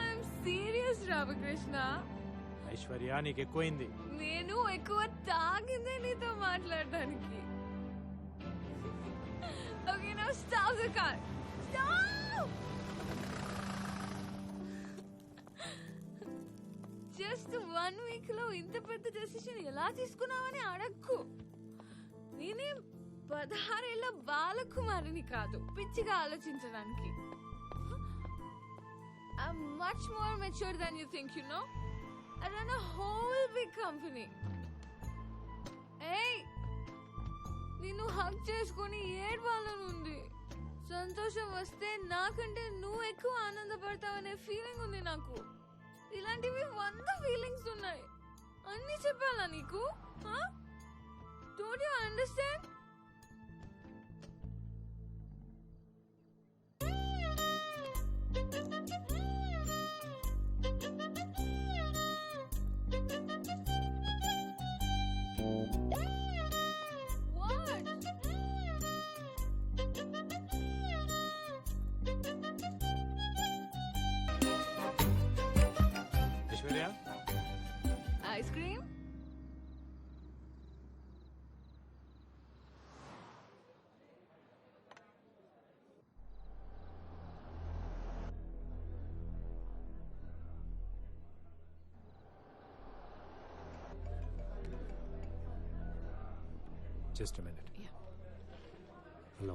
I'm serious Ramakrishna Aishwarya నీకు ఎక్కువైంది నేను ఎక్కువ తాగిందే నీతో మాట్లాడడానికి. ఓకే నా stop the car stop just one వీక్లో ఇంత పెద్ద డెసిషన్ ఎలా తీసుకున్నావని అడక్కు. నేనేం పదహారేళ్ళ బాలకుమారిని కాదు పిచ్చిగా ఆలోచించడానికి. I'm much more mature than you think you know I run a whole big company Hey! నిన్ను హక్ చేసుకొని ఏడవాలని ఉంది సంతోషం వస్తే నాకంటే నువ్వు ఎక్కువ ఆనందపడతావనే ఫీలింగ్ ఉంది నాకు. ఇలాంటివి వంద ఫీలింగ్స్ ఉన్నాయి. అన్ని చెప్పాలా నీకు? Don't you understand Just minute Yeah. Hello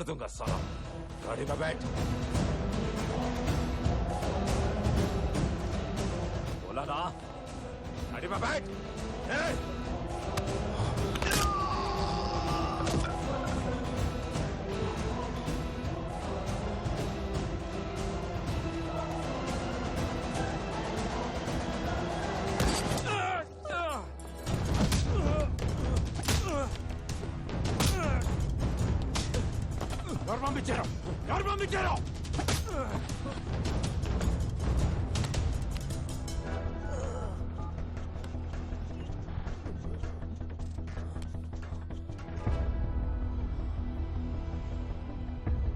मार दूंगा साला गाड़ी में बैठ बोला ना गाड़ी में बैठ ए! ఎవరు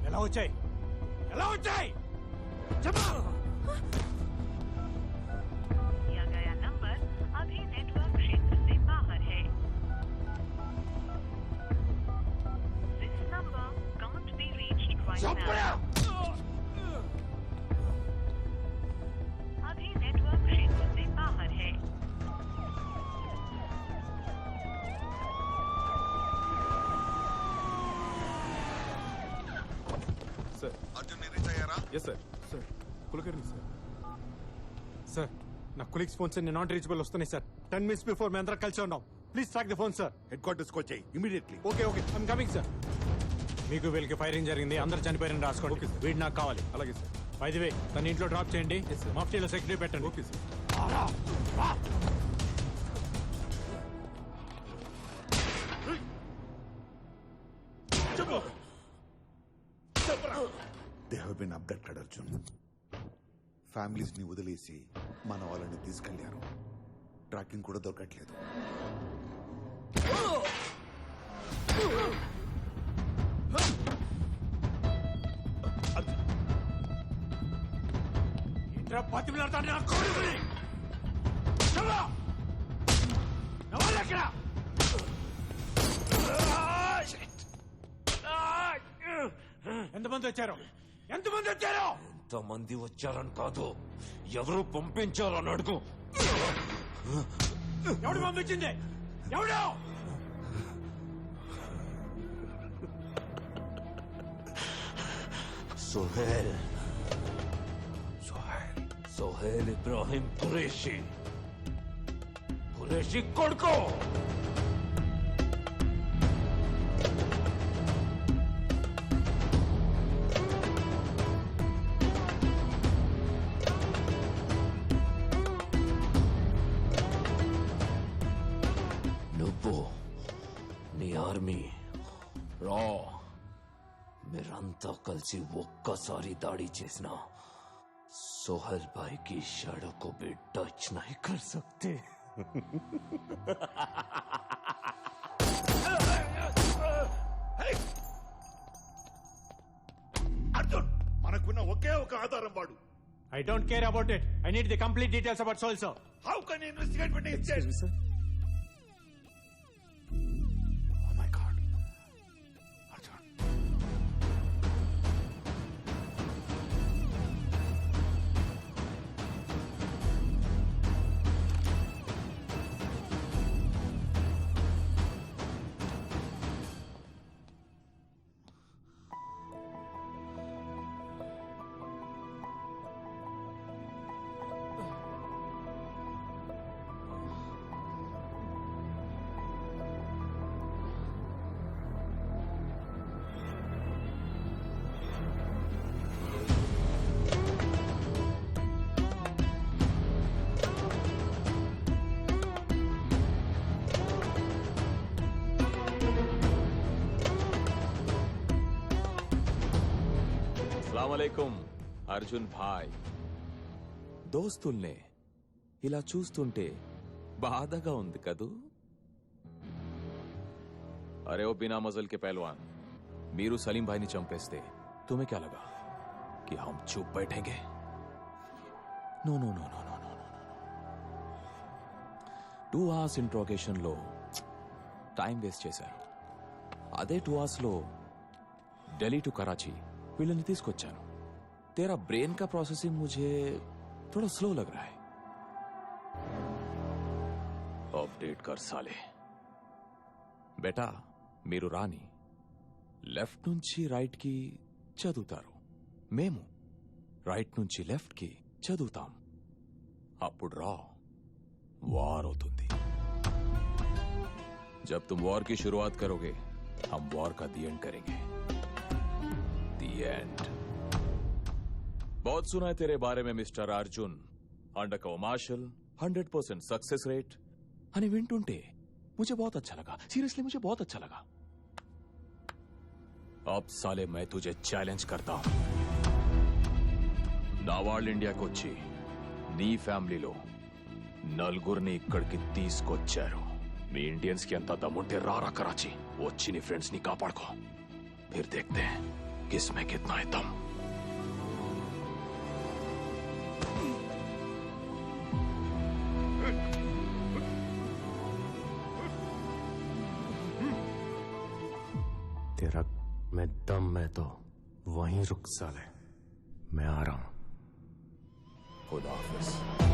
ఎలా వచ్చాయి? ఎలా వచ్చాయి? చెప్పు! reached right చెప్పరా now. अभी नेटवर्क क्षेत्र से बाहर है సార్ అర్జున్ ని రీచ్ అయ్యారా yes sir sir Kulkarni sir sir నా కొలీగ్స్ ఫోన్స్ అన్ని నాట్ రీచబుల్ వస్తున్నాయి సార్ టెన్ మినిట్స్ బిఫోర్ మేము అందరం కలిసి ఉన్నాం please track the phone sir headquarters కి వచ్చాయి immediately okay okay I'm coming sir మీకు వీళ్ళకి ఫైరింగ్ జరిగింది అందరు చనిపోయారని రాసుకోండి. వీడు నాకు కావాలి. అలాగే సార్. బై వే తన ఇంట్లో డ్రాప్ చేయండి. మాఫ్టీలో సెక్రటరీ పెట్టండి. Okay sir. They have been abducted Arjun ఫ్యామిలీస్ని వదిలేసి మన వాళ్ళని తీసుకెళ్ళారు. ట్రాకింగ్ కూడా దొరకట్లేదు. ఏంట్రా బతిమిలాడతాను నా కొడుకుని. ఎక్కడ? ఎంతమంది వచ్చారు? ఎంతమంది వచ్చారు? ఎంతమంది వచ్చారని కాదు. ఎవరు పంపించారని అడుగు. ఎవడు పంపించింది? ఎవడు? సుహేల్. ఖైల్ ఇబ్రాహిం ఖురేషి ఖురేషి కొడుకో ఆర్మీ రా మీరంతా కలిసి ఒక్కసారి దాడి చేసినా सोहल भाई की शाड़ो को भी टच नहीं कर सकते అర్జున్ మనకున్న ఒకే ఒక ఆధారం వాడు I don't care about it I need the complete details about soul so how can investigate when it's sir అస్సలం అర్జున్ భాయ్. దోస్తుల్నే ఇలా చూస్తుంటే బాధగా ఉంది కదూ? అరే ఓ బినా మజల్ కే పహల్వాన్ మీరు సలీం భాయ్ని చంపేస్తే తుమే క్యా లగా? కి హమ్ చూప్ బైఠేంగే. No no no no no no two hours ఇంట్రోగేషన్లో time waste చేశారు. అదే టూ అవర్స్లో ఢిల్లీ టు కరాచీ వీళ్ళని తీసుకొచ్చాను तेरा ब्रेन का प्रोसेसिंग मुझे थोड़ा स्लो लग रहा है अपडेट कर साले బేటా మీరు రాని లెఫ్ట్ నుంచి రైట్ కి చదువుతారు మేము రైట్ నుంచి లెఫ్ట్ కి చదువుతాం అప్పుడు రా వార్ అవుతుంది जब तुम वॉर की शुरुआत करोगे हम वॉर का दी एंड करेंगे दी एंड बहुत सुना है तेरे बारे में mister Arjun undercover marshal hundred percent success rate అని వింటుంటే मुझे बहुत अच्छा लगा सीरियसली मुझे बहुत अच्छा लगा अब साले मैं तुझे ఛాలెంజ్ करता हूं నా వాళ్ళు ఇండియాకి వచ్చి నీ ఫ్యామిలీలో నలుగురిని ఇక్కడికి తీసుకొచ్చారు మీ ఇండియన్స్ కి ఎంత దమ్ముంటే రారా కరాచీ వచ్చి నీ ఫ్రెండ్స్ ని కాపాడుకో फिर देखते हैं किसमें कितना है दम? तेरा मैं दम मैं तो वहीं रुक साले। मैं आ रहा हूँ। खुदा हाफिज।